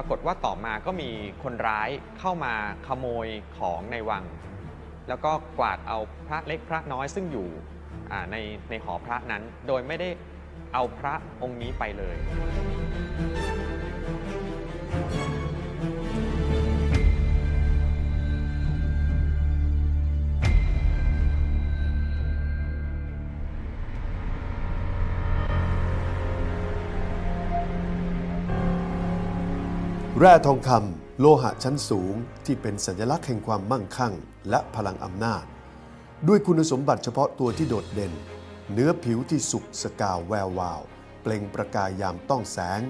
รากฏว่าต่อมาก็มีคนร้ายเข้ามาขโมยของในวัง แล้วก็กวาดเอาพระเล็กพระน้อยซึ่งอยู่ในในหอพระนั้น โดยไม่ได้เอาพระองค์นี้ไปเลย แร่ทองคำโลหะชั้นสูงที่เป็นสัญลักษณ์แห่งความมั่งคั่ง และพลังอำนาจ ด้วยคุณสมบัติเฉพาะตัวที่โดดเด่น เนื้อผิวที่สุกสกาวแวววาว เปล่งประกายยามต้องแสง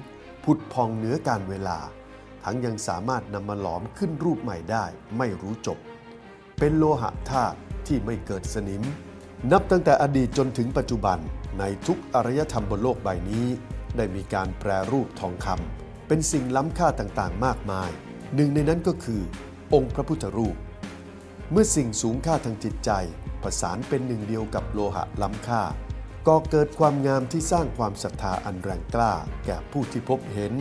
ผุดพองเนื้อการเวลา ทั้งยังสามารถนำมาหลอมขึ้นรูปใหม่ได้ไม่รู้จบ เป็นโลหะธาตุที่ไม่เกิดสนิม นับตั้งแต่อดีตจนถึงปัจจุบันในทุกอารยธรรมบนโลกใบนี้ ได้มีการแปรรูปทองคำ เป็นสิ่งล้ำค่าต่างๆ มากมาย หนึ่งในนั้นก็คือ องค์พระพุทธรูป เมื่อสิ่งสูงค่าทางจิตใจ ประสานเป็นหนึ่งเดียวกับโลหะล้ำค่าก็เกิดความงามที่สร้างความศรัทธาอันแรงกล้า แก่ผู้ที่พบเห็น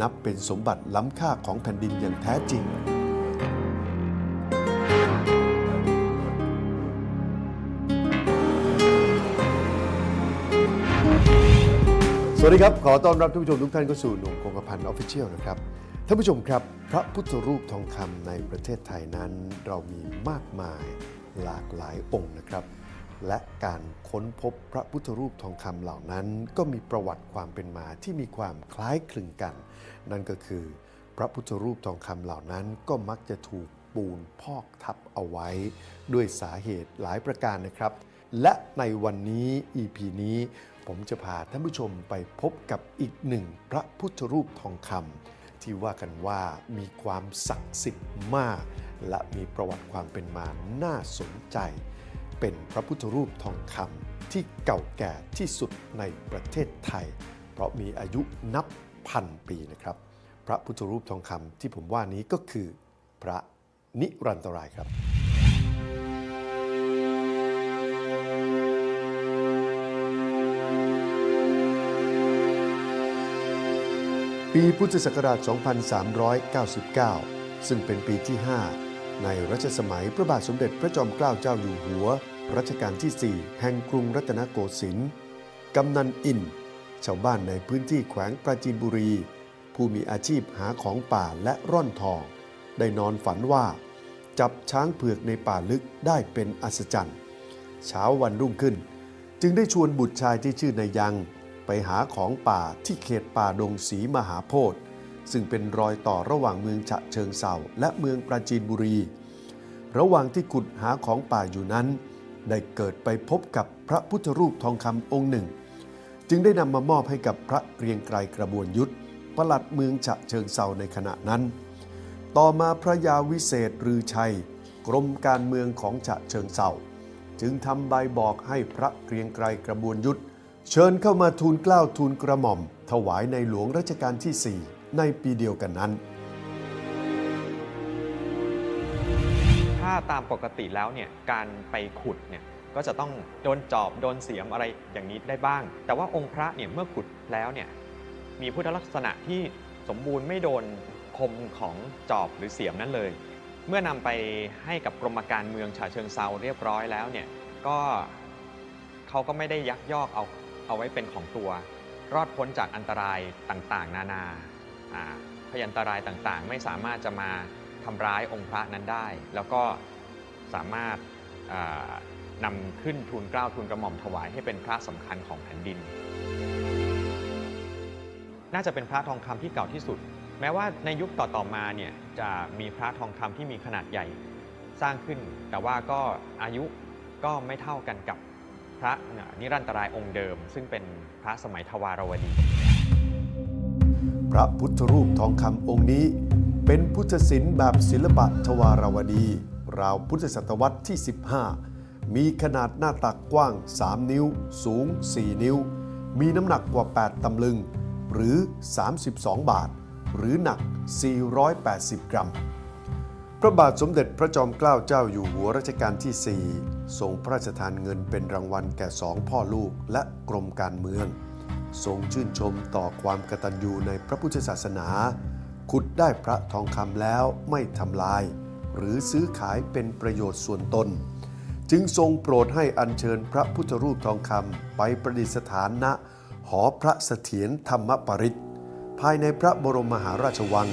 นับเป็นสมบัติล้ำค่าของแผ่นดินอย่างแท้จริง สวัสดีครับ ขอต้อนรับทุกผู้ชมทุกท่านเข้าสู่หนุ่มคงกระพันออฟฟิเชียลนะครับ ท่านผู้ชมครับ พระพุทธรูปทองคำในประเทศไทยนั้น เรามีมากมายหลากหลายองค์นะครับ และการค้นพบพระพุทธรูปทองคำเหล่านั้น ก็มีประวัติความเป็นมาที่มีความคล้ายคลึงกัน นั่นก็คือ พระพุทธรูปทองคำเหล่านั้นก็มักจะถูกปูนพอกทับเอาไว้ ด้วยสาเหตุหลายประการนะครับ และในวันนี้ EP นี้ ผมจะพาท่านผู้ชมไปพบกับอีกหนึ่งพระพุทธรูปทองคำที่ว่ากันว่ามีความศักดิ์สิทธิ์มาก และมีประวัติความเป็นมาน่าสนใจ เป็นพระพุทธรูปทองคำที่เก่าแก่ที่สุดในประเทศไทย เพราะมีอายุนับพันปีนะครับ พระพุทธรูปทองคำที่ผมว่านี้ก็คือพระนิรันตรายครับ ปีพุทธศักราช 2399 ซึ่งเป็นปีที่ 5 ในรัชสมัยพระบาทสมเด็จพระจอมเกล้าเจ้าอยู่หัว รัชกาลที่ 4 แห่งกรุงรัตนโกสินทร์กำนันอิน ชาวบ้านในพื้นที่แขวงปราจีนบุรี ผู้มีอาชีพหาของป่าและร่อนทอง ได้นอนฝันว่า จับช้างเผือกในป่าลึกได้เป็นอัศจรรย์ เช้าวันรุ่งขึ้น จึงได้ชวนบุตรชายที่ชื่อนายยัง ไปหาของป่าที่เขตป่าดงสีมหาโพธิ์ซึ่งเป็นรอยต่อระหว่างเมืองฉะเชิงเซาและเมืองปราจีนบุรี ระหว่างที่ขุดหาของป่าอยู่นั้น ได้เกิดไปพบกับพระพุทธรูปทองคำองค์หนึ่ง จึงได้นำมามอบให้กับพระเกรียงไกรกระบวนยุทธประหลัดเมืองฉะเชิงเซาในขณะนั้น ต่อมาพระยาวิเศษรือชัย กรมการเมืองของฉะเชิงเซาจึงทำใบบอกให้พระเกรียงไกรกระบวนยุทธ เชิญเข้ามาทูลเกล้าทูลกระหม่อม ถวายในหลวงรัชกาลที่ 4 ในปีเดียวกันนั้น ถ้าตามปกติแล้วเนี่ยการไปขุดเนี่ยก็จะต้องโดนจอบโดนเสียมอะไรอย่างนี้ได้บ้าง แต่ว่าองค์พระเนี่ยเมื่อขุดแล้วเนี่ยมีพุทธลักษณะที่สมบูรณ์ไม่โดนคมของจอบหรือเสียมนั้นเลย เมื่อนำไปให้กับกรมการเมืองฉะเชิงเซาเรียบร้อยแล้วเนี่ยก็เขาก็ไม่ได้ยักยอกเอา เอาไว้เป็นของตัว รอดพ้นจากอันตรายต่างๆ นานาพยันตรายต่างๆ ไม่สามารถจะมาทำร้ายองค์พระนั้นได้ แล้วก็สามารถอ่านำขึ้นทูลเกล้าทูลกระหม่อมถวายให้เป็นพระสำคัญของแผ่นดิน น่าจะเป็นพระทองคำที่เก่าที่สุด แม้ว่าในยุคต่อๆมาเนี่ยจะมีพระทองคำที่มีขนาดใหญ่สร้างขึ้น แต่ว่าก็อายุก็ไม่เท่ากันกับ พระนิรันตรายองค์เดิม ซึ่งเป็นพระสมัยทวารวดี พระพุทธรูปทองคำองค์นี้ เป็นพุทธศิลป์แบบศิลปะทวารวดี ราวพุทธศตวรรษที่ 15 มีขนาดหน้าตักกว้าง 3 นิ้ว สูง 4 นิ้ว มีน้ำหนักกว่า 8ตำลึง หรือ 32 บาท หรือหนัก 480 กรัม พระบาทสมเด็จพระจอมเกล้าเจ้าอยู่หัวรัชกาลที่ 4 ทรงพระราชทานเงินเป็นรางวัลแก่สองพ่อลูกและกรมการเมือง ทรงชื่นชมต่อความกตัญญูในพระพุทธศาสนา ขุดได้พระทองคำแล้วไม่ทำลาย หรือซื้อขายเป็นประโยชน์ส่วนตน จึงทรงโปรดให้อัญเชิญพระพุทธรูปทองคำไปประดิษฐานณหอพระเสถียรธรรมปริตภายในพระบรมมหาราชวัง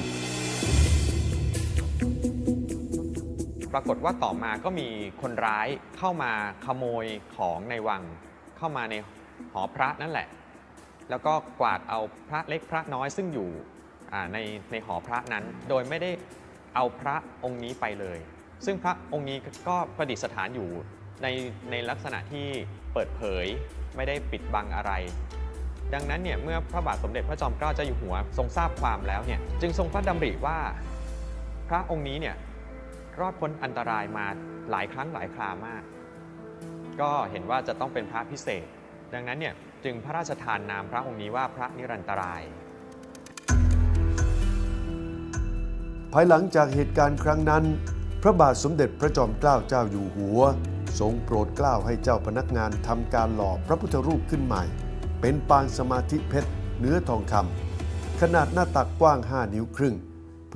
ปรากฏว่าต่อมาก็มีคนร้ายเข้ามาขโมยของในวัง เข้ามาในหอพระนั่นแหละ แล้วก็กวาดเอาพระเล็กพระน้อยซึ่งอยู่ในในหอพระนั้น โดยไม่ได้เอาพระองค์นี้ไปเลย ซึ่งพระองค์นี้ก็ประดิษฐานอยู่ในในลักษณะที่เปิดเผยไม่ได้ปิดบังอะไร ดังนั้นเนี่ยเมื่อพระบาทสมเด็จพระจอมเกล้าเจ้าอยู่หัวทรงทราบความแล้วเนี่ยจึงทรงพระดำริว่าพระองค์นี้เนี่ย รอดพ้นอันตรายมาหลายครั้งหลายครามาก ก็เห็นว่าจะต้องเป็นพระพิเศษ ดังนั้นเนี่ยจึงพระราชทานนามพระองค์นี้ว่าพระนิรันตราย ภายหลังจากเหตุการณ์ครั้งนั้น พระบาทสมเด็จพระจอมเกล้าเจ้าอยู่หัว ทรงโปรดเกล้าให้เจ้าพนักงานทำการหล่อพระพุทธรูปขึ้นใหม่ เป็นปางสมาธิเพชรเนื้อทองคำขนาดหน้าตักกว้าง 5 นิ้วครึ่ง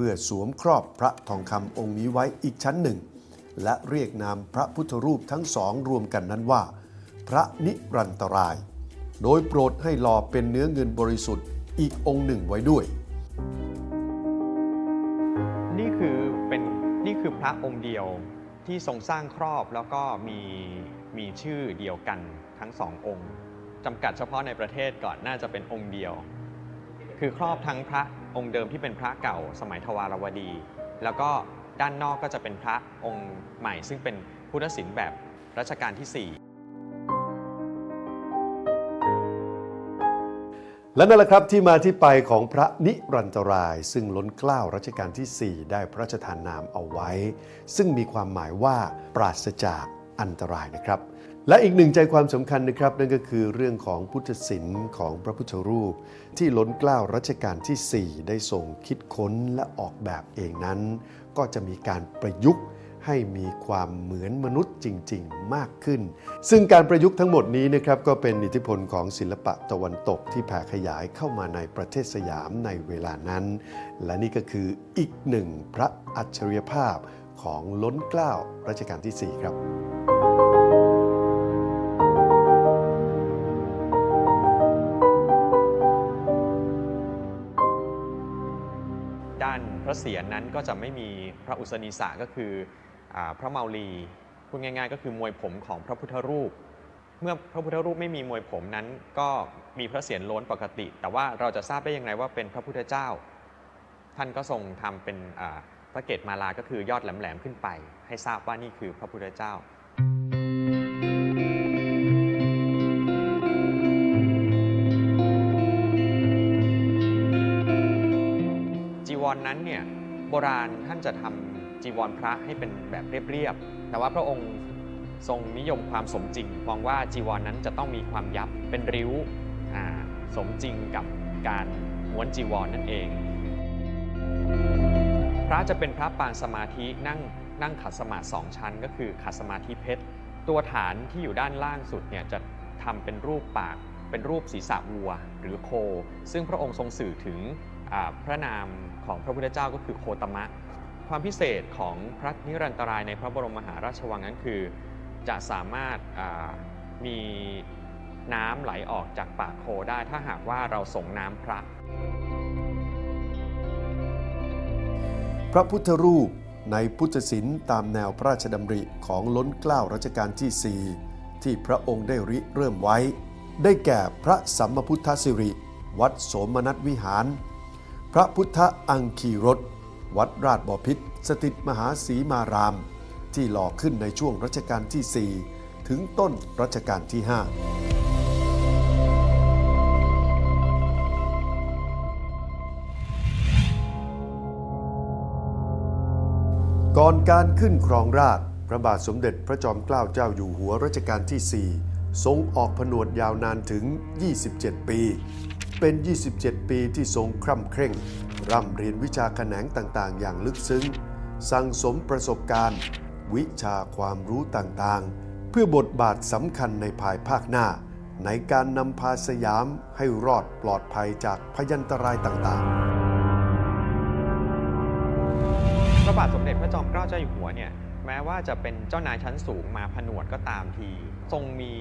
พื่อสวมครอบพระทองคำองค์นี้ไว้อีกชั้นหนึ่ง และเรียกนามพระพุทธรูปทั้งสองรวมกันนั้นว่า พระนิรันตราย โดยโปรดให้หล่อเป็นเนื้อเงินบริสุทธิ์อีกองค์หนึ่งไว้ด้วย นี่คือเป็นนี่คือพระองค์เดียวที่ทรงสร้างครอบแล้วก็มีมีชื่อเดียวกันทั้งสององค์จำกัดเฉพาะในประเทศก่อนน่าจะเป็นองค์เดียว คือครอบทั้งพระ องค์เดิมที่เป็นพระเก่าสมัยทวารวดี แล้วก็ด้านนอกก็จะเป็นพระองค์ใหม่ ซึ่งเป็นพุทธศิลป์แบบรัชกาลที่ 4และนั่นแหละครับที่มาที่ไปของพระนิรันตราย ซึ่งล้นเกล้ารัชกาลที่ 4 ได้พระราชทานนามเอาไว้ ซึ่งมีความหมายว่าปราศจากอันตรายนะครับ และอีกหนึ่งใจความสำคัญนะครับ นั่นก็คือเรื่องของพุทธศิลป์ของพระพุทธรูป ที่ล้นเกล้ารัชกาลที่ 4 ได้ทรงคิดค้นและออกแบบเองนั้น ก็จะมีการประยุกต์ให้มีความเหมือนมนุษย์จริง ๆ มากขึ้น ซึ่งการประยุกต์ทั้งหมดนี้นะครับก็เป็นอิทธิพลของศิลปะตะวันตกที่แผ่ขยายเข้ามาในประเทศสยามในเวลานั้น และนี่ก็คืออีกหนึ่งพระอัจฉริยภาพของล้นเกล้ารัชกาลที่ 4 ครับ ระเศียรนั้นก็จะไม่มีพระอุสนีสะก็คืออพระเมาลีพูดง่ายๆ ก็คือมวยผมของพระพุทธรูป เมื่อพระพุทธรูปไม่มีมวยผมนั้น ก็มีพระเศียรล้นปกติ แต่ว่าเราจะทราบได้ยังไงว่าเป็นพระพุทธเจ้า ท่านก็ทรงทำเป็นพระเกศมาลาก็คือยอดแหลมๆขึ้นไป ให้ทราบว่านี่คือพระพุทธเจ้า นั้นเนี่ยโบราณท่านจะทำจีวรพระให้เป็นแบบเรียบๆ แต่ว่าพระองค์ทรงนิยมความสมจริงมองว่าจีวรนนั้นจะต้องมีความยับเป็นริ้วสมจริงกับการม้วนจีวรนนั่นเอง พระจะเป็นพระปางสมาธินั่งนั่งขัดสมาธิสองชั้น ก็คือขัดสมาธิเพชร ตัวฐานที่อยู่ด้านล่างสุดเนี่ยจะทำเป็นรูปปาก เป็นรูปศีรษะวัวหรือโค ซึ่งพระองค์ทรงสื่อถึง พระนามของพระพุทธเจ้าก็คือโคตมะ ความพิเศษของพระนิรันตรายในพระบรมมหาราชวังนั้นคือ จะสามารถมีน้ำไหลออกจากปากโคได้ถ้าหากว่าเราส่งน้ำพระ พระพุทธรูปในพุทธศิลป์ตามแนวพระราชดำริของล้นเกล้ารัชกาลที่ 4 ที่พระองค์ได้ริเริ่มไว้ ได้แก่พระสัมมพุทธสิริ วัดโสมนัสวิหาร พระพุทธอังคีรถวัดราชบพิษสถิตมหาศรีมาราม ที่หล่อขึ้นในช่วงรัชกาลที่ 4 ถึงต้นรัชกาลที่ 5 ก่อนการขึ้นครองราชพระบาทสมเด็จพระจอมเกล้าเจ้าอยู่หัวรัชกาลที่ 4 ทรงออกผนวดยาวนานถึง 27 ปี เป็น 27 ปีที่ทรงคร่ำเคร่ง ร่ำเรียนวิชาแขนงต่างๆ อย่างลึกซึ้ง สั่งสมประสบการณ์ วิชาความรู้ต่างๆ เพื่อบทบาทสำคัญในภายภาคหน้า ในการนำพาสยามให้รอดปลอดภัยจากพยันตรายต่างๆระบาทสมเด็จพระจอมเกล้าเจ้าอยู่หัวเนี่ยแม้ว่าจะเป็นเจ้านายชั้นสูงมาผนวดก็ตามที ทรงมี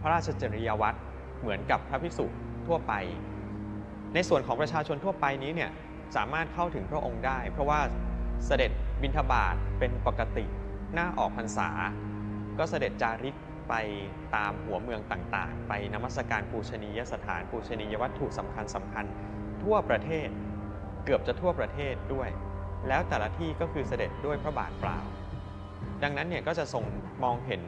พระราชจริยวัตรเหมือนกับพระภิกษุ ทั่วไป ในส่วนของประชาชนทั่วไปนี้เนี่ยสามารถเข้าถึงพระองค์ได้ เพราะว่าเสด็จบิณฑบาตเป็นปกติหน้าออกพรรษา ก็เสด็จจาริกไปตามหัวเมืองต่างๆ ไปนมัสการปูชนียสถานปูชนียวัตถุสำคัญสำคัญทั่วประเทศ เกือบจะทั่วประเทศด้วย แล้วแต่ละที่ก็คือเสด็จด้วยพระบาทเปล่า ดังนั้นเนี่ยก็จะทรงมองเห็น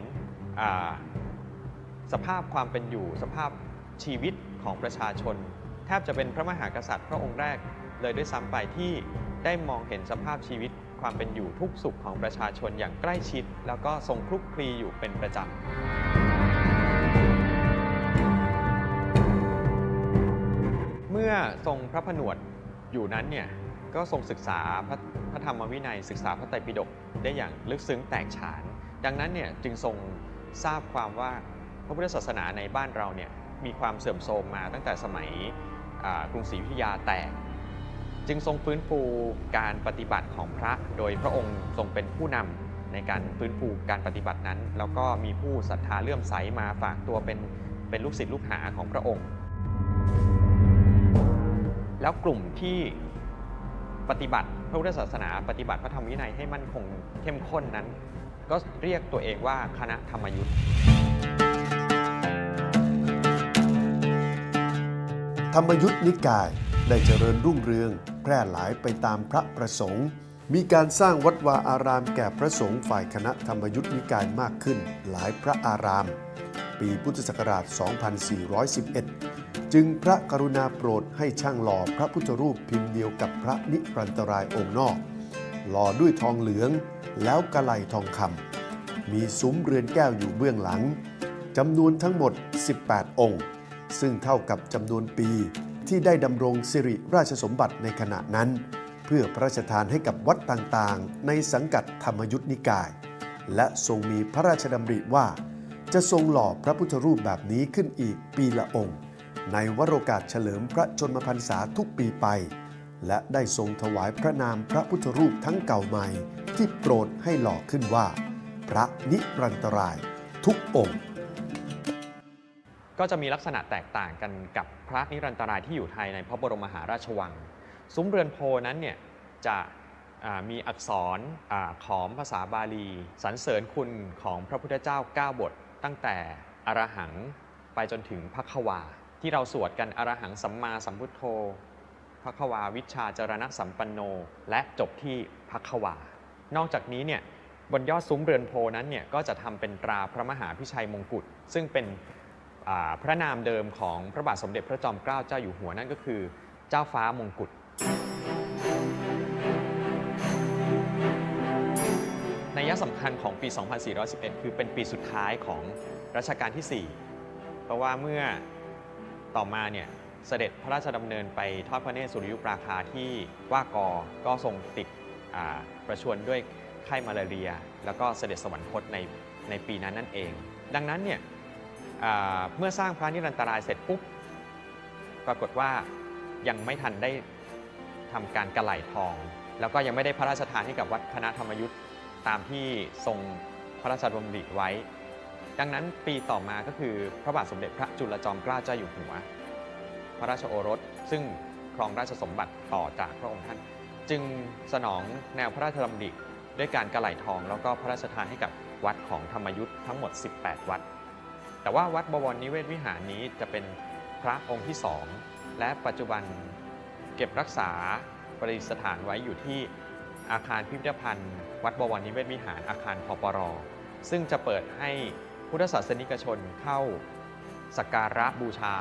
สภาพความเป็นอยู่สภาพชีวิต ของประชาชน แทบจะเป็นพระมหากษัตริย์พระองค์แรกเลยด้วยซ้ำไปที่ได้มองเห็นสภาพชีวิตความเป็นอยู่ทุกสุขของประชาชนอย่างใกล้ชิด แล้วก็ทรงคลุกคลีอยู่เป็นประจำ เมื่อทรงพระผนวดอยู่นั้นเนี่ยก็ทรงศึกษาพระพระธรรมวินัยศึกษาพระไตรปิฎกได้อย่างลึกซึ้งแตกฉาน ดังนั้นเนี่ยจึงทรงทราบความว่าพระพุทธศาสนาในบ้านเราเนี่ย มีความเสื่อมโทรมมาตั้งแต่สมัยกรุงศรีอยุธยาแตก จึงทรงฟื้นฟูการปฏิบัติของพระ โดยพระองค์ทรงเป็นผู้นำในการฟื้นฟูการปฏิบัตินั้น แล้วก็มีผู้ศรัทธาเลื่อมใสมาฝากตัวเป็นเป็นลูกศิษย์ลูกหาของพระองค์ แล้วกลุ่มที่ปฏิบัติพระพุทธศาสนา ปฏิบัติพระธรรมวินัยให้มั่นคงเข้มข้นนั้น ก็เรียกตัวเองว่าคณะธรรมยุทธ์ ธรรมยุทธนิกาย ได้เจริญรุ่งเรือง แพร่หลายไปตามพระประสงค์ มีการสร้างวัดวาอารามแก่พระสงฆ์ฝ่ายคณะธรรมยุทธนิกายมากขึ้นหลายพระอาราม ปีพุทธศักราช 2411 จึงพระกรุณาโปรดให้ช่างหล่อพระพุทธรูปพิมพ์เดียวกับพระนิรันตรายองค์นอก หล่อด้วยทองเหลืองแล้วกะไหลทองคำมีซุ้มเรือนแก้วอยู่เบื้องหลังจำนวนทั้งหมด 18 องค์ ซึ่งเท่ากับจำนวนปีที่ได้ดำรงสิริราชสมบัติในขณะนั้น เพื่อพระราชทานให้กับวัดต่างๆ ในสังกัดธรรมยุทธนิกาย และทรงมีพระราชดำริว่า จะทรงหล่อพระพุทธรูปแบบนี้ขึ้นอีกปีละองค์ ในวโรกาสเฉลิมพระชนมพรรษาทุกปีไป และได้ทรงถวายพระนามพระพุทธรูปทั้งเก่าใหม่ ที่โปรดให้หล่อขึ้นว่า พระนิรันตรายทุกองค์ ก็จะมีลักษณะแตกต่างกันกับพระนิรันตรายที่อยู่ไทยในพระบรมมหาราชวัง ซุ้มเรือนโพนั้นเนี่ยจะมีอักษรอขอมภาษาบาลีสรรเสริญคุณของพระพุทธเจ้า 9 บท ตั้งแต่อรหังไปจนถึงพักวา ที่เราสวดกันอรหังสัมมาสัมพุทโธพักวาวิชาจรณะสัมปันโน และจบที่พักวา นอกจากนี้เนี่ยบนยอดซุ้มเรือนโพนั้นเนี่ยก็จะทำเป็นตราพระมหาพิชัยมงกุฎซึ่งเป็น พระนามเดิมของพระบาทสมเด็จพระจอมเกล้าเจ้าอยู่หัวนั่นก็คือ เจ้าฟ้ามงกุฎในยะสำคัญของปี 2411 คือเป็นปีสุดท้ายของรัชกาลที่ 4 เพราะว่าเมื่อต่อมาเนี่ยเสด็จพระราชดำเนินไปทอดพระเนตรสุริยุปราคาที่ว่ากอก็ทรงติดประชวรด้วยไข้มาลาเรีย แล้วก็เสด็จสวรรคตในในปีนั้นนั่นเอง ดังนั้นเนี่ย เมื่อสร้างพระนิรันตรายเสร็จปุ๊บปรากฏว่ายังไม่ทันได้ทำการกระไหลทอง แล้วก็ยังไม่ได้พระราชทานให้กับวัดคณะธรรมยุทธ์ตามที่ทรงพระราชดำริไว้ ดังนั้นปีต่อมาก็คือพระบาทสมเด็จพระจุลจอมเกล้าเจ้าอยู่หัว พระราชโอรสซึ่งครองราชสมบัติต่อจากพระองค์ท่าน จึงสนองแนวพระราชดำริด้วยการกระไหลทอง แล้วก็พระราชทานให้กับวัดของธรรมยุทธ์ทั้งหมด 18 วัด แต่ว่าวัดบวรนิเวศวิหารนี้จะเป็นพระองค์ที่สองและปัจจุบันเก็บรักษาประดิษฐานไว้อยู่ที่อาคารพิพิธภัณฑ์ วัดบวรนิเวศวิหารอาคารพปร ซึ่งจะเปิดให้พุทธศาสนิกชนเข้าสักการะบูชา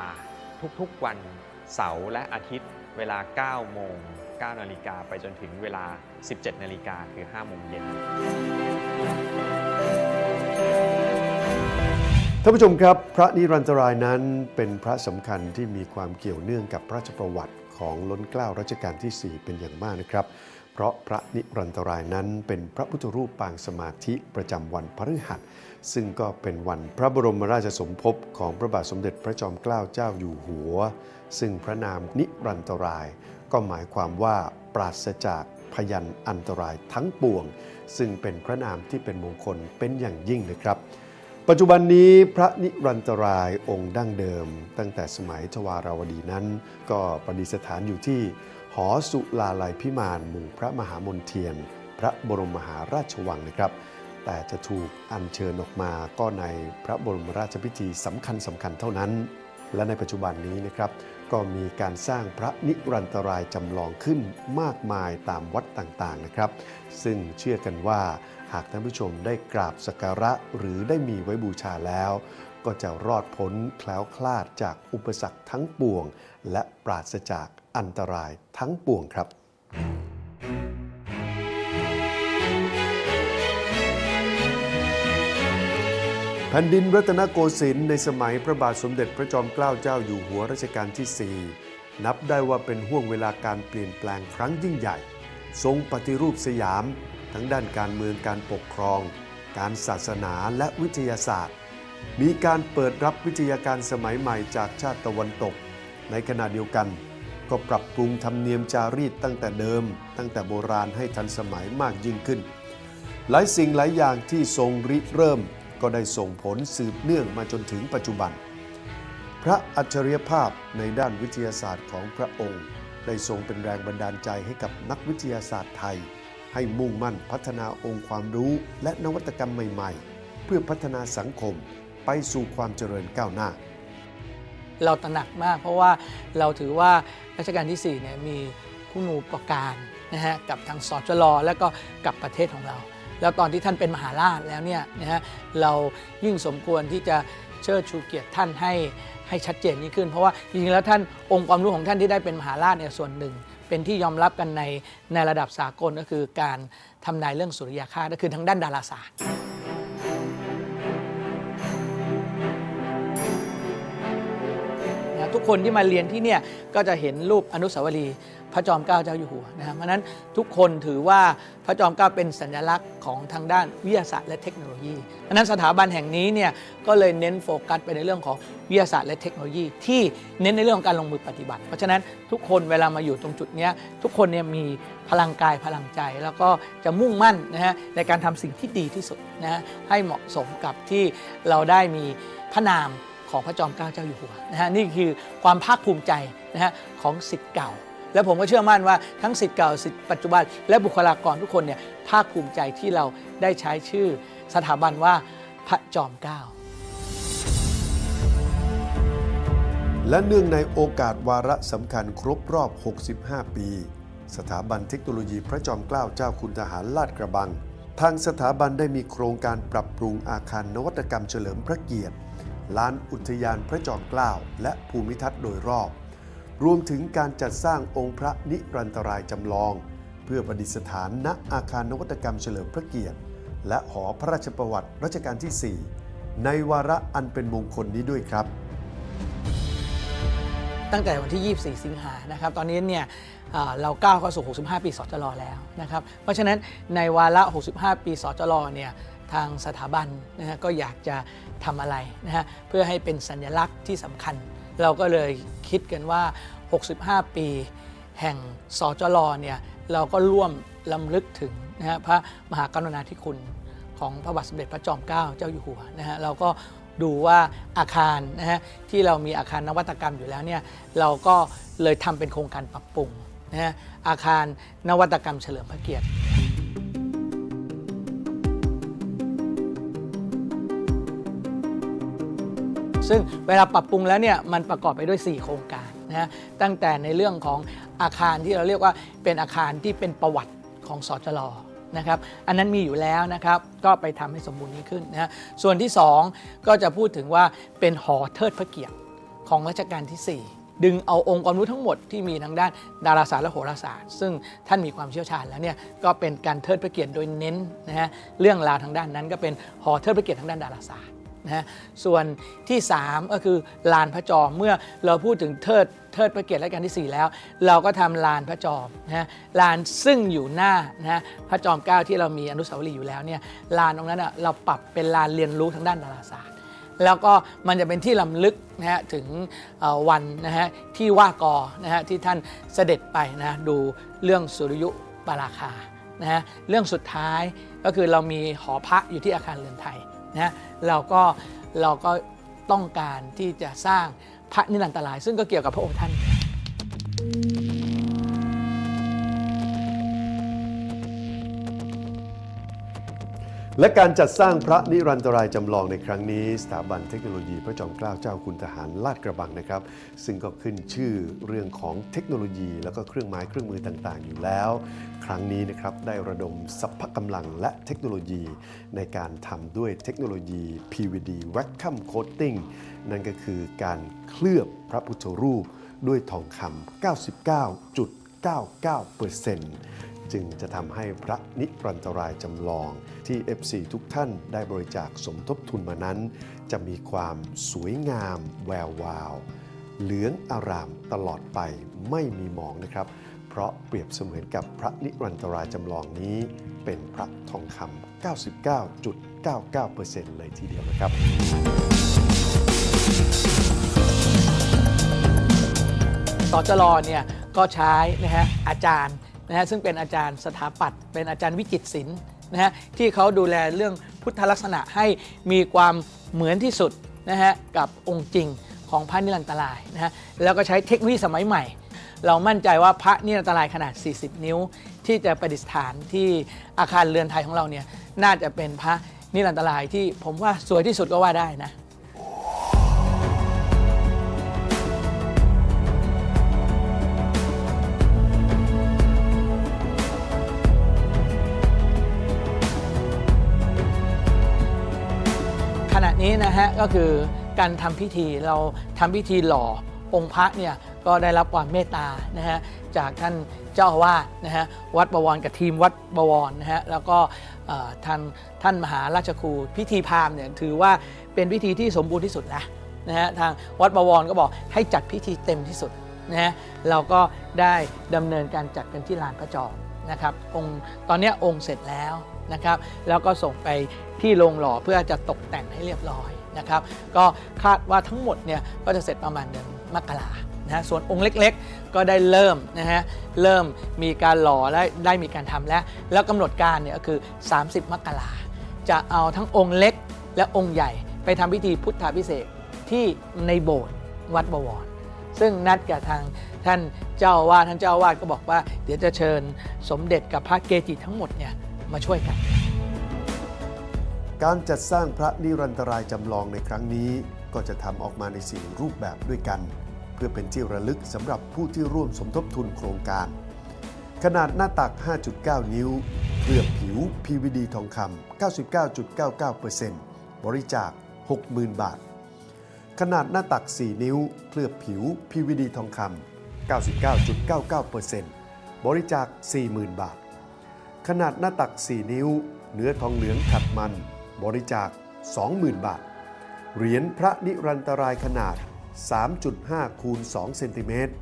ทุกๆวันเสาร์และอาทิตย์เวลา 9 โมง 9 นาฬิกาไปจนถึงเวลา 17 นาฬิกาคือ 5 โมงเย็น ท่านผู้ชมครับ พระนิรันตรายนั้นเป็นพระสำคัญที่มีความเกี่ยวเนื่องกับพระราชประวัติของล้นเกล้ารัชกาลที่ 4 เป็นอย่างมากนะครับ เพราะพระนิรันตรายนั้นเป็นพระพุทธรูปปางสมาธิประจำวันพฤหัส ซึ่งก็เป็นวันพระบรมราชสมภพของพระบาทสมเด็จพระจอมเกล้าเจ้าอยู่หัว ซึ่งพระนามนิรันตราย ก็หมายความว่าปราศจากพยันอันตรายทั้งปวง ซึ่งเป็นพระนามที่เป็นมงคลเป็นอย่างยิ่งนะครับ ปัจจุบันนี้พระนิรันตรายองค์ดั้งเดิม ตั้งแต่สมัยทวาราวดีนั้น ก็ประดิษฐานอยู่ที่หอสุลาลัยพิมานมู่พระมหามนเทียน พระบรมมหาราชวังนะครับ แต่จะถูกอัญเชิญออกมาก็ในพระบรมราชพิธีสำคัญสำคัญเท่านั้น และในปัจจุบันนี้นะครับ ก็มีการสร้างพระนิรันตรายจำลองขึ้นมากมายตามวัดต่างๆนะครับ ซึ่งเชื่อกันว่า หากท่านผู้ชมได้กราบสักการะหรือได้มีไว้บูชาแล้ว ก็จะรอดพ้นแคล้วคลาดจากอุปสรรคทั้งปวง และปราศจากอันตรายทั้งปวงครับ แผ่นดินรัตนโกสินทร์ในสมัยพระบาทสมเด็จพระจอมเกล้าเจ้าอยู่หัวรัชกาลที่ 4 นับได้ว่าเป็นห่วงเวลาการเปลี่ยนแปลงครั้งยิ่งใหญ่ ทรงปฏิรูปสยาม ทั้งด้านการเมืองการปกครอง การศาสนาและวิทยาศาสตร์ มีการเปิดรับวิทยาการสมัยใหม่จากชาติตะวันตก ในขณะเดียวกัน ก็ปรับปรุงธรรมเนียมจารีตตั้งแต่เดิม ตั้งแต่โบราณให้ทันสมัยมากยิ่งขึ้น หลายสิ่งหลายอย่างที่ทรงริเริ่มก็ได้ส่งผลสืบเนื่องมาจนถึงปัจจุบัน พระอัจฉริยภาพในด้านวิทยาศาสตร์ของพระองค์ ได้ทรงเป็นแรงบันดาลใจให้กับนักวิทยาศาสตร์ไทย ให้มุ่งมั่นพัฒนาองค์ความรู้และนวัตกรรมใหม่ ๆ เพื่อพัฒนาสังคมไปสู่ความเจริญก้าวหน้า เราตระหนักมากเพราะว่าเราถือว่ารัชกาลที่4เนี่ยมีคุณูปการนะฮะกับทางสจลและก็กับประเทศของเรา แล้วตอนที่ท่านเป็นมหาราชแล้วเนี่ยนะฮะเรายิ่งสมควรที่จะเชิดชูเกียรติท่านให้ให้ชัดเจนยิ่งขึ้น เพราะว่าจริงๆแล้วท่านองค์ความรู้ของท่านที่ได้เป็นมหาราชเนี่ยส่วนหนึ่ง เป็นที่ยอมรับกันในในระดับสากลก็คือการทำนายเรื่องสุริยคราสก็คือทางด้านดาราศาสตร์นะทุกคนที่มาเรียนที่เนี่ยก็จะเห็นรูปอนุสาวรีย์ พระจอมเกล้าเจ้าอยู่หัวนะครับเพราะนั้นทุกคนถือว่าพระจอมเกล้าเป็นสัญลักษณ์ของทางด้านวิทยาศาสตร์และเทคโนโลยีเพราะนั้นสถาบันแห่งนี้เนี่ยก็เลยเน้นโฟกัสไปในเรื่องของวิทยาศาสตร์และเทคโนโลยี ที่เน้นในเรื่องของการลงมือปฏิบัติ เพราะฉะนั้นทุกคนเวลามาอยู่ตรงจุดนี้ทุกคนเนี่ยมีพลังกายพลังใจ แล้วก็จะมุ่งมั่นนะฮะในการทำสิ่งที่ดีที่สุดนะฮะให้เหมาะสมกับที่เราได้มีพระนามของพระจอมเกล้าเจ้าอยู่หัวนะฮะนี่คือความภาคภูมิใจนะฮะของสิทธิ์เก่า และผมก็เชื่อมั่นว่าทั้งสิทธิ์เก่าสิทธิ์ปัจจุบัน และบุคลากรทุกคนเนี่ยภาคภูมิใจที่เราได้ใช้ชื่อสถาบันว่าพระจอมเกล้าและเนื่องในโอกาสวาระสำคัญครบรอบ 65 ปี สถาบันเทคโนโลยีพระจอมเกล้าเจ้าคุณทหารลาดกระบัง ทางสถาบันได้มีโครงการปรับปรุงอาคารนวัตกรรมเฉลิมพระเกียรติลานอุทยานพระจอมเกล้าและภูมิทัศน์โดยรอบ รวมถึงการจัดสร้างองค์พระนิรันตรายจำลอง เพื่อประดิษฐานณอาคารนวัตกรรมเฉลิมพระเกียรติ และหอพระราชประวัติรัชกาลที่ 4 ในวาระอันเป็นมงคลนี้ด้วยครับ ตั้งแต่วันที่ 24 สิงหานะครับ ตอนนี้เนี่ยเอ่อเราก้าวเข้าสู่ 65 ปีสจรแล้วนะครับ เพราะฉะนั้นในวาระ 65 ปีสจรเนี่ยทางสถาบันนะฮะก็อยากจะทำอะไรนะฮะเพื่อให้เป็นสัญลักษณ์ที่สำคัญ เราก็เลยคิดกันว่า 65 ปี แห่งสจรเนี่ยเราก็ร่วมลำลึกถึงนะฮะพระมหากรุณาธิคุณของพระบาทสมเด็จพระจอมเกล้าเจ้าอยู่หัวนะฮะเราก็ดูว่าอาคารนะฮะที่เรามีอาคารนวัตกรรมอยู่แล้วเนี่ยเราก็เลยทำเป็นโครงการปรับปรุงนะฮะอาคารนวัตกรรมเฉลิมพระเกียรติ ซึ่งเวลาปรับปรุงแล้วเนี่ยมันประกอบไปด้วย 4 โครงการนะฮะตั้งแต่ในเรื่องของอาคารที่เราเรียกว่าเป็นอาคารที่เป็นประวัติของสจรนะครับอันนั้นมีอยู่แล้วนะครับก็ไปทำให้สมบูรณ์ยิ่งขึ้นนะฮะส่วนที่ 2 ก็จะพูดถึงว่าเป็นหอเทิดพระเกียรติของรัชกาลที่ 4ดึงเอาองค์ความรู้ทั้งหมดที่มีทางด้านดาราศาสตร์และโหราศาสตร์ ซึ่งท่านมีความเชี่ยวชาญแล้วเนี่ยก็เป็นการเทิดพระเกียรติโดยเน้นนะฮะเรื่องราวทางด้านนั้นก็เป็นหอเทิดพระเกียรติทางด้านดาราศาสตร์ นะส่วนที่ 3 ก็คือลานพระจอมเมื่อเราพูดถึงเทิดเทิดพระเกียรติรัชกาลที่ 4 แล้ว เราก็ทำลานพระจอมนะลานซึ่งอยู่หน้านะพระจอมเก้าที่เรามีอนุสาวรีย์อยู่แล้วเนี่ยลานตรงนั้นเราปรับเป็นลานเรียนรู้ทางด้านดาราศาสตร์แล้วก็มันจะเป็นที่ลำลึกนะฮะถึงวันนะฮะที่ว่ากอนะฮะที่ท่านเสด็จไปนะดูเรื่องสุริยุปราคานะฮะเรื่องสุดท้ายก็คือเรามีหอพระอยู่ที่อาคารเรือนไทย นะเราก็เราก็ต้องการที่จะสร้างพระนิรันตราย ซึ่งก็เกี่ยวกับพระองค์ท่าน และการจัดสร้างพระนิรันตรายจำลองในครั้งนี้ สถาบันเทคโนโลยีพระจอมเกล้าเจ้าคุณทหารลาดกระบังนะครับ ซึ่งก็ขึ้นชื่อเรื่องของเทคโนโลยี แล้วก็เครื่องไม้เครื่องมือต่างๆ อยู่แล้ว ครั้งนี้นะครับได้ระดมสัพพกำลังและเทคโนโลยี ในการทำด้วยเทคโนโลยี PVD Vacuum Coating นั่นก็คือการเคลือบพระพุทธรูปด้วยทองคำ99.99% จึงจะทำให้พระนิรันตรายจำลองที่ FC ทุกท่านได้บริจาคสมทบทุนมานั้น จะมีความสวยงามแวววาว เหลืองอารามตลอดไปไม่มีหมองนะครับ เพราะเปรียบเสมือนกับพระนิรันตรายจำลองนี้ เป็นพระทองคำ99.99%เลยทีเดียวนะครับสจรเนี่ยก็ใช้นะฮะอาจารย์ นะฮะซึ่งเป็นอาจารย์สถาปัตย์เป็นอาจารย์วิจิตรศิลป์นะฮะที่เขาดูแลเรื่องพุทธลักษณะให้มีความเหมือนที่สุดนะฮะกับองค์จริงของพระนิรันตรายนะฮะแล้วก็ใช้เทคโนโลยีสมัยใหม่ เรามั่นใจว่าพระนิรันตรายขนาด 40 นิ้ว ที่จะประดิษฐานที่อาคารเรือนไทยของเราเนี่ยน่าจะเป็นพระนิรันตรายที่ผมว่าสวยที่สุดก็ว่าได้นะ นี้นะฮะก็คือการทำพิธีเราทำพิธีหล่อองค์พระเนี่ยก็ได้รับความเมตตานะฮะจากท่านเจ้าอาวาสนะฮะวัดบวรกับทีมวัดบวรนะฮะแล้วก็ท่านท่านมหาราชครูพิธีพราหมณ์เนี่ยถือว่าเป็นพิธีที่สมบูรณ์ที่สุดแล้วนะฮะทางวัดบวรก็บอกให้จัดพิธีเต็มที่สุดนะฮะเราก็ได้ดำเนินการจัดกันที่ลานพระจอม นะครับองค์ตอนนี้องค์เสร็จแล้วนะครับ แล้วก็ส่งไปที่โรงหล่อเพื่อจะตกแต่งให้เรียบร้อยนะครับ ก็คาดว่าทั้งหมดเนี่ยก็จะเสร็จประมาณเดือนมกรานะฮะส่วนองค์เล็กๆ ก็ได้เริ่มนะฮะเริ่มมีการหล่อและได้มีการทำแล้ว แล้วกำหนดการเนี่ยก็คือ 30 มกราจะเอาทั้งองค์เล็กและองค์ใหญ่ไปทำพิธีพุทธาพิเศษที่ในโบสถ์วัดบวร ซึ่งนัดกับทางท่าน เจ้าอาวาสท่านเจ้าอาวาสก็บอกว่า เดี๋ยวจะเชิญสมเด็จกับพระเกจิทั้งหมดเนี่ยมาช่วยกัน การจัดสร้างพระนิรันตรายจำลองในครั้งนี้ ก็จะทำออกมาในสี่รูปแบบด้วยกัน เพื่อเป็นที่ระลึกสำหรับผู้ที่ร่วมสมทบทุนโครงการ ขนาดหน้าตัก 5.9 นิ้วเคลือบผิว PVD ทองคำ99.99%บริจาค 60,000 บาท ขนาดหน้าตัก 4 นิ้ว เคลือบผิว PVD ทองคำ 99.99%บริจาค 40,000 บาท ขนาดหน้าตัก 4 นิ้ว เนื้อทองเหลืองขัดมัน บริจาค 20,000 บาท เหรียญพระนิรันตรายขนาด 3.5 คูณ 2 เซนติเมตร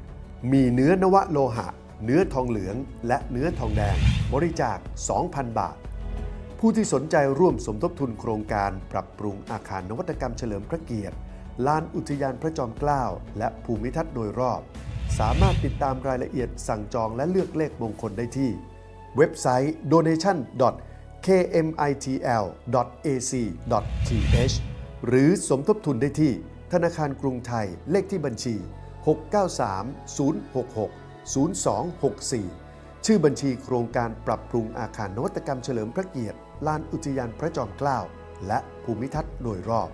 มีเนื้อนวโลหะ เนื้อทองเหลือง และเนื้อทองแดง บริจาค 2,000 บาทผู้ที่สนใจร่วมสมทบทุนโครงการปรับปรุงอาคารนวัตกรรมเฉลิมพระเกียรติ ลานอุทยานพระจอมเกล้า และภูมิทัศน์โดยรอบ สามารถติดตามรายละเอียดสั่งจองและเลือกเลขมงคลได้ที่ เว็บไซต์ donation.kmitl.ac.th หรือสมทบทุนได้ที่ ธนาคารกรุงไทยเลขที่บัญชี 693-066-0264 ชื่อบัญชีโครงการปรับปรุงอาคารนวัตกรรมเฉลิมพระเกียรติลานอุทยานพระจอมเกล้า และภูมิทัศน์โดยรอบ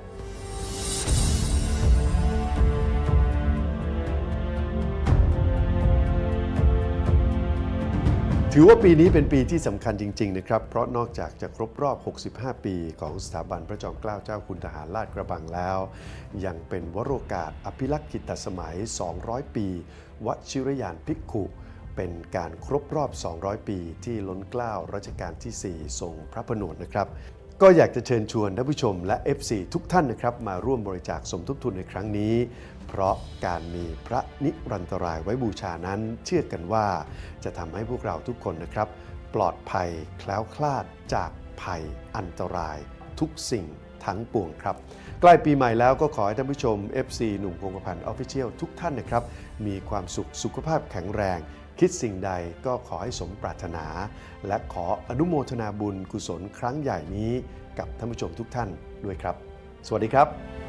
ถือว่าปีนี้เป็นปีที่สำคัญจริง ๆ นะครับ เพราะนอกจากจะครบรอบ 65 ปีของสถาบันพระจอมเกล้าเจ้าคุณทหารลาดกระบังแล้ว ยังเป็นวโรกาสอภิลักษ์กิตสมัย 200 ปีวชิรยานภิกขุ เป็นการครบรอบ 200 ปีที่ล้นเกล้ารัชกาลที่ 4 ทรงพระผนวดนะครับ ก็อยากจะเชิญชวนท่านผู้ชมและ FC ทุกท่านนะครับมาร่วมบริจาคสมทบทุนในครั้งนี้ เพราะการมีพระนิรันตรายไว้บูชานั้น เชื่อกันว่าจะทำให้พวกเราทุกคนนะครับ ปลอดภัยแคล้วคลาดจากภัยอันตราย ทุกสิ่งทั้งปวงครับ ใกล้ปีใหม่แล้วก็ขอให้ท่านผู้ชม FC หนุ่มคงกระพันออฟฟิเชียลทุกท่านนะครับ มีความสุขสุขภาพแข็งแรง คิดสิ่งใดก็ขอให้สมปรารถนา และขออนุโมทนาบุญกุศลครั้งใหญ่นี้ กับท่านผู้ชมทุกท่านด้วยครับ สวัสดีครับ